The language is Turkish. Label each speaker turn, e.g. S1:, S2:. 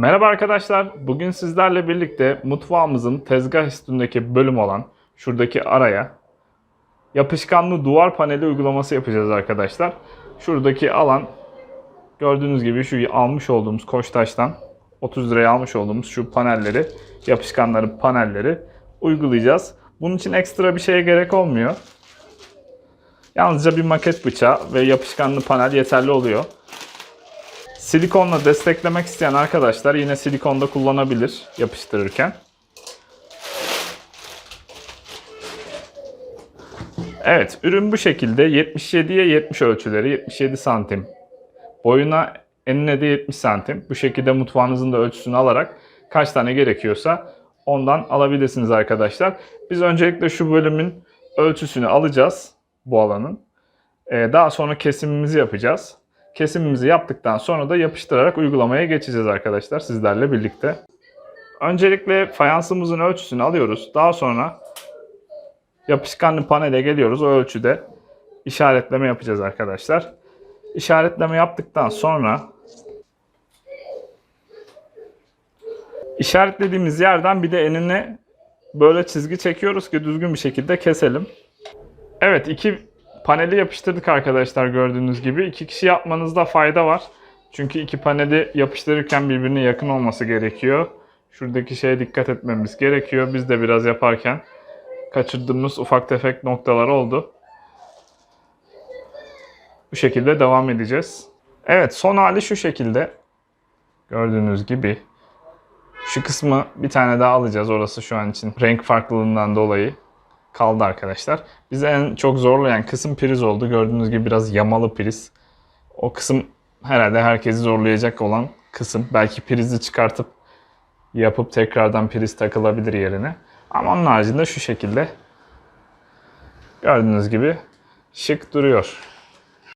S1: Merhaba arkadaşlar. Bugün sizlerle birlikte mutfağımızın tezgah üstündeki bölüm olan şuradaki araya yapışkanlı duvar paneli uygulaması yapacağız arkadaşlar. Şuradaki alan gördüğünüz gibi şu almış olduğumuz Koçtaş'tan 30 liraya almış olduğumuz şu panelleri, yapışkanları panelleri uygulayacağız. Bunun için ekstra bir şeye gerek olmuyor. Yalnızca bir maket bıçağı ve yapışkanlı panel yeterli oluyor. Silikonla desteklemek isteyen arkadaşlar yine silikonda kullanabilir yapıştırırken. Evet, ürün bu şekilde 77'ye 70 ölçüleri, 77 santim. Boyuna enine de 70 santim. Bu şekilde mutfağınızın da ölçüsünü alarak kaç tane gerekiyorsa ondan alabilirsiniz arkadaşlar. Biz öncelikle şu bölümün ölçüsünü alacağız bu alanın. Ee, daha sonra kesimimizi yapacağız. Kesimimizi yaptıktan sonra da yapıştırarak uygulamaya geçeceğiz arkadaşlar sizlerle birlikte. Öncelikle fayansımızın ölçüsünü alıyoruz. Daha sonra yapışkanlı panele geliyoruz. O ölçüde işaretleme yapacağız arkadaşlar. İşaretleme yaptıktan sonra işaretlediğimiz yerden bir de enine böyle çizgi çekiyoruz ki düzgün bir şekilde keselim. Evet iki paneli yapıştırdık arkadaşlar gördüğünüz gibi. İki kişi yapmanızda fayda var. Çünkü iki paneli yapıştırırken birbirine yakın olması gerekiyor. Şuradaki şeye dikkat etmemiz gerekiyor. Biz de biraz yaparken kaçırdığımız ufak tefek noktalar oldu. Bu şekilde devam edeceğiz. Evet son hali şu şekilde. Gördüğünüz gibi. Şu kısmı bir tane daha alacağız. Orası şu an için renk farklılığından dolayı kaldı arkadaşlar. Bizi en çok zorlayan kısım priz oldu. Gördüğünüz gibi biraz yamalı priz. O kısım herhalde herkesi zorlayacak olan kısım. Belki prizi çıkartıp yapıp tekrardan priz takılabilir yerine. Ama onun haricinde şu şekilde gördüğünüz gibi şık duruyor.